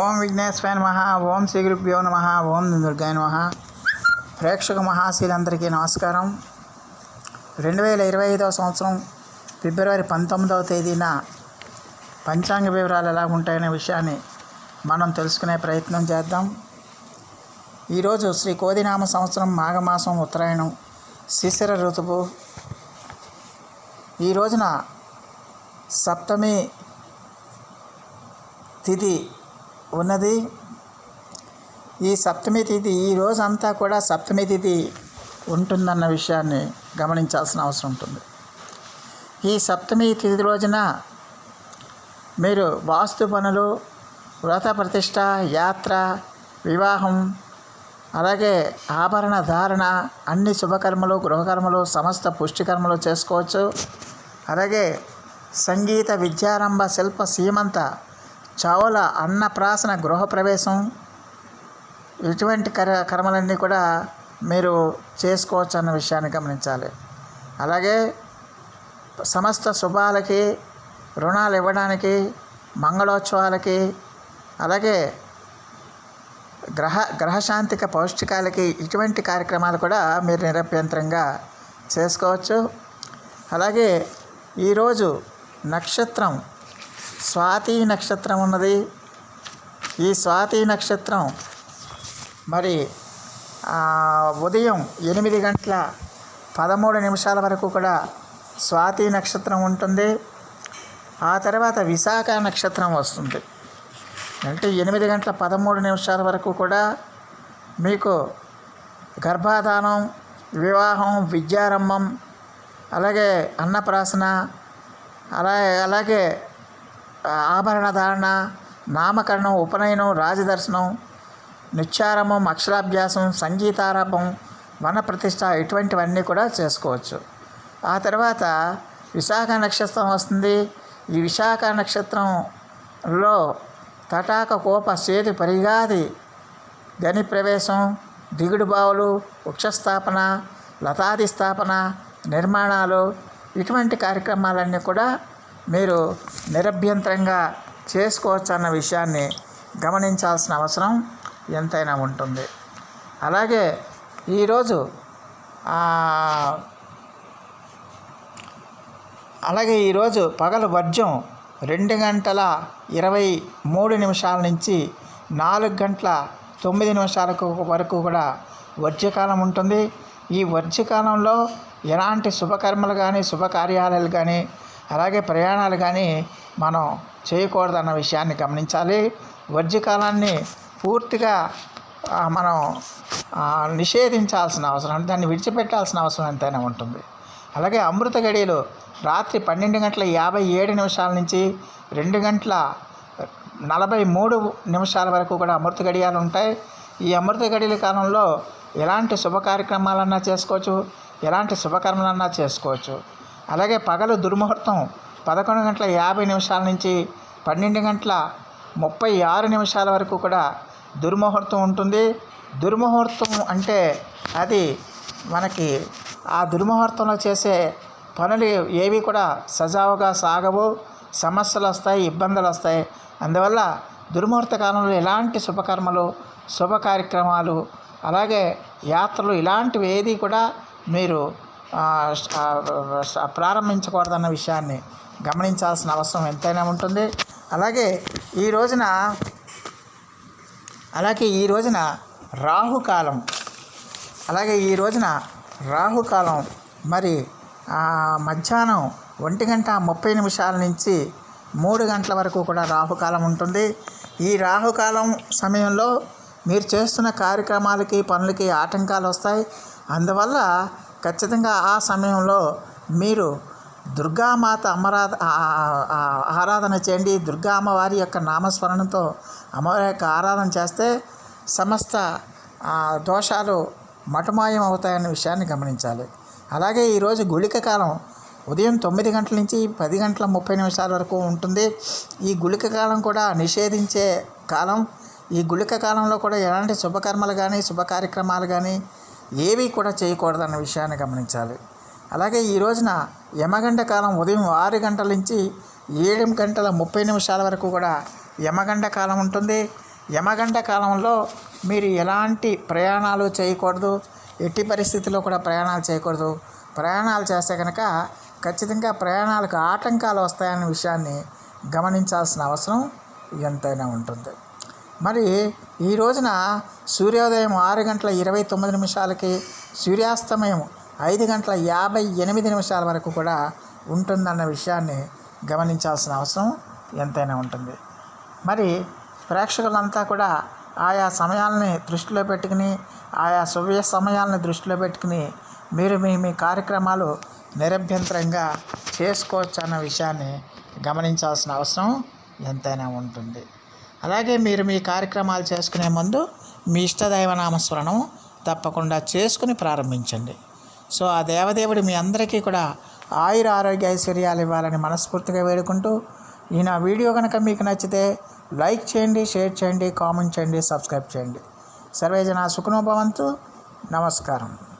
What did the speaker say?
ఓం విఘ్నేశ్వరాయ నమ ఓం శ్రీ గురుభ్యో నమ ఓం దుర్గాయ నమ. ప్రేక్షక మహాశీలందరికీ నమస్కారం. రెండు వేల ఇరవై ఐదవ సంవత్సరం ఫిబ్రవరి పంతొమ్మిదవ తేదీన పంచాంగ వివరాలు ఎలా ఉంటాయనే విషయాన్ని మనం తెలుసుకునే ప్రయత్నం చేద్దాం. ఈరోజు శ్రీ కోదినామ సంవత్సరం మాఘమాసం ఉత్తరాయణం శిశిర ఋతువు. ఈ రోజున సప్తమి తిథి ఉన్నది. ఈ సప్తమి తిథి ఈ రోజంతా కూడా సప్తమి తిథి ఉంటుందన్న విషయాన్ని గమనించాల్సిన అవసరం ఉంటుంది. ఈ సప్తమి తిథి రోజున మీరు వాస్తు పనులు వ్రత ప్రతిష్ట యాత్ర వివాహం అలాగే ఆభరణ ధారణ అన్ని శుభకర్మలు గృహకర్మలు సమస్త పుష్టికర్మలు చేసుకోవచ్చు. అలాగే సంగీత విద్యారంభ శిల్ప సీమంత చావుల అన్నప్రాసన గృహప్రవేశం ఇటువంటి కర కర్మలన్నీ కూడా మీరు చేసుకోవచ్చు అన్న విషయాన్ని గమనించాలి. అలాగే సమస్త శుభాలకి రుణాలు ఇవ్వడానికి మంగళోత్సవాలకి అలాగే గ్రహ గ్రహశాంతిక పౌష్టికాలకి ఇటువంటి కార్యక్రమాలు కూడా మీరు నిరభ్యంతరంగా చేసుకోవచ్చు. అలాగే ఈరోజు నక్షత్రం స్వాతి నక్షత్రం ఉన్నది. ఈ స్వాతి నక్షత్రం మరి ఉదయం ఎనిమిది గంటల పదమూడు నిమిషాల వరకు కూడా స్వాతి నక్షత్రం ఉంటుంది. ఆ తర్వాత విశాఖ నక్షత్రం వస్తుంది. అంటే ఎనిమిది గంటల పదమూడు నిమిషాల వరకు కూడా మీకు గర్భాధానం వివాహం విద్యారంభం అలాగే అన్నప్రాసన అలాగే అలాగే ఆభరణ ధారణ నామకరణం ఉపనయనం రాజదర్శనం నిత్యారంభం అక్షరాభ్యాసం సంగీతారంభం వన ప్రతిష్ట ఇటువంటివన్నీ కూడా చేసుకోవచ్చు. ఆ తర్వాత విశాఖ నక్షత్రం వస్తుంది. ఈ విశాఖ నక్షత్రంలో తటాక కోప సేతు పరిగాది గని ప్రవేశం దిగుడు బావులు వృక్షస్థాపన లతాది స్థాపన నిర్మాణాలు ఇటువంటి కార్యక్రమాలన్నీ కూడా మీరు నిరభ్యంతరంగా చేసుకోవచ్చు అన్న విషయాన్ని గమనించాల్సిన అవసరం ఎంతైనా ఉంటుంది. అలాగే ఈరోజు అలాగే ఈరోజు పగలు వర్జం రెండు గంటల ఇరవై మూడు నిమిషాల నుంచి నాలుగు గంటల తొమ్మిది నిమిషాలకు వరకు కూడా వర్జ్యకాలం ఉంటుంది. ఈ వర్జ్యకాలంలో ఎలాంటి శుభకర్మలు కానీ శుభకార్యాలయాలు కానీ అలాగే ప్రయాణాలు కానీ మనం చేయకూడదన్న విషయాన్ని గమనించాలి. వర్జ్యకాలాన్ని పూర్తిగా మనం నిషేధించాల్సిన అవసరం దాన్ని విడిచిపెట్టాల్సిన అవసరం ఎంతైనా ఉంటుంది. అలాగే అమృత గడియలు రాత్రి పన్నెండు గంటల యాభై ఏడు నిమిషాల నుంచి రెండు గంటల నలభై మూడు నిమిషాల వరకు కూడా అమృత గడియాలు ఉంటాయి. ఈ అమృత గడియల కాలంలో ఎలాంటి శుభ కార్యక్రమాలన్నా చేసుకోవచ్చు ఎలాంటి శుభకర్మలన్నా చేసుకోవచ్చు. అలాగే పగలు దుర్ముహూర్తం పదకొండు గంటల యాభై నిమిషాల నుంచి పన్నెండు గంటల ముప్పై ఆరు నిమిషాల వరకు కూడా దుర్ముహూర్తం ఉంటుంది. దుర్ముహూర్తం అంటే అది మనకి ఆ దుర్ముహూర్తంలో చేసే పనులు ఏవి కూడా సజావుగా సాగవు సమస్యలు వస్తాయి ఇబ్బందులు వస్తాయి. అందువల్ల దుర్ముహూర్త కాలంలో ఎలాంటి శుభకర్మలు శుభ కార్యక్రమాలు అలాగే యాత్రలు ఇలాంటివి ఏది కూడా మీరు ప్రారంభించకూడదన్న విషయాన్ని గమనించాల్సిన అవసరం ఎంతైనా ఉంటుంది. అలాగే ఈ రోజున అలాగే ఈ రోజున రాహుకాలం అలాగే ఈ రోజున రాహుకాలం మరి మధ్యాహ్నం ఒంటి గంట ముప్పై నిమిషాల నుంచి మూడు గంటల వరకు కూడా రాహుకాలం ఉంటుంది. ఈ రాహుకాలం సమయంలో మీరు చేస్తున్న కార్యక్రమాలకి పనులకి ఆటంకాలు వస్తాయి. అందువల్ల ఖచ్చితంగా ఆ సమయంలో మీరు దుర్గామాత అమరాధ ఆరాధన చేయండి. దుర్గా అమ్మవారి యొక్క నామస్మరణతో అమ్మవారి యొక్క ఆరాధన చేస్తే సమస్త దోషాలు మటుమాయం అవుతాయన్న విషయాన్ని గమనించాలి. అలాగే ఈరోజు గుళిక కాలం ఉదయం తొమ్మిది గంటల నుంచి పది గంటల ముప్పై నిమిషాల వరకు ఉంటుంది. ఈ గుళిక కాలం కూడా నిషేధించే కాలం. ఈ గుళిక కాలంలో కూడా ఎలాంటి శుభకర్మలు కానీ శుభ కార్యక్రమాలు కానీ ఏవి కూడా చేయకూడదన్న విషయాన్ని గమనించాలి. అలాగే ఈ రోజున యమగంట కాలం ఉదయం ఆరు గంటల నుంచి ఏడు గంటల ముప్పై నిమిషాల వరకు కూడా యమగండ కాలం ఉంటుంది. యమగంట కాలంలో మీరు ఎలాంటి ప్రయాణాలు చేయకూడదు ఎట్టి పరిస్థితుల్లో కూడా ప్రయాణాలు చేయకూడదు. ప్రయాణాలు చేస్తే కనుక ఖచ్చితంగా ప్రయాణాలకు ఆటంకాలు వస్తాయన్న విషయాన్ని గమనించాల్సిన అవసరం ఎంతైనా ఉంటుంది. మరి ఈ రోజున సూర్యోదయం ఆరు గంటల ఇరవై తొమ్మిది నిమిషాలకి సూర్యాస్తమయం ఐదు గంటల యాభై ఎనిమిది నిమిషాల వరకు కూడా ఉంటుందన్న విషయాన్ని గమనించాల్సిన అవసరం ఎంతైనా ఉంటుంది. మరి ప్రేక్షకులంతా కూడా ఆయా సమయాలని దృష్టిలో పెట్టుకుని ఆయా సువ్య సమయాలను దృష్టిలో పెట్టుకుని మీరు మీ మీ కార్యక్రమాలు నిరభ్యంతరంగా చేసుకోవచ్చు అన్న విషయాన్ని గమనించాల్సిన అవసరం ఎంతైనా ఉంటుంది. అలాగే మీరు మీ కార్యక్రమాలు చేసుకునే ముందు మీ ఇష్టదైవ నామస్మరణం తప్పకుండా చేసుకుని ప్రారంభించండి. సో ఆ దేవదేవుడు మీ అందరికీ కూడా ఆయుర ఆరోగ్య ఐశ్వర్యాలు ఇవ్వాలని మనస్ఫూర్తిగా వేడుకుంటూ ఈ నా వీడియో కనుక మీకు నచ్చితే లైక్ చేయండి షేర్ చేయండి కామెంట్ చేయండి సబ్స్క్రైబ్ చేయండి. సర్వేజన సుఖనోభవంతు నమస్కారం.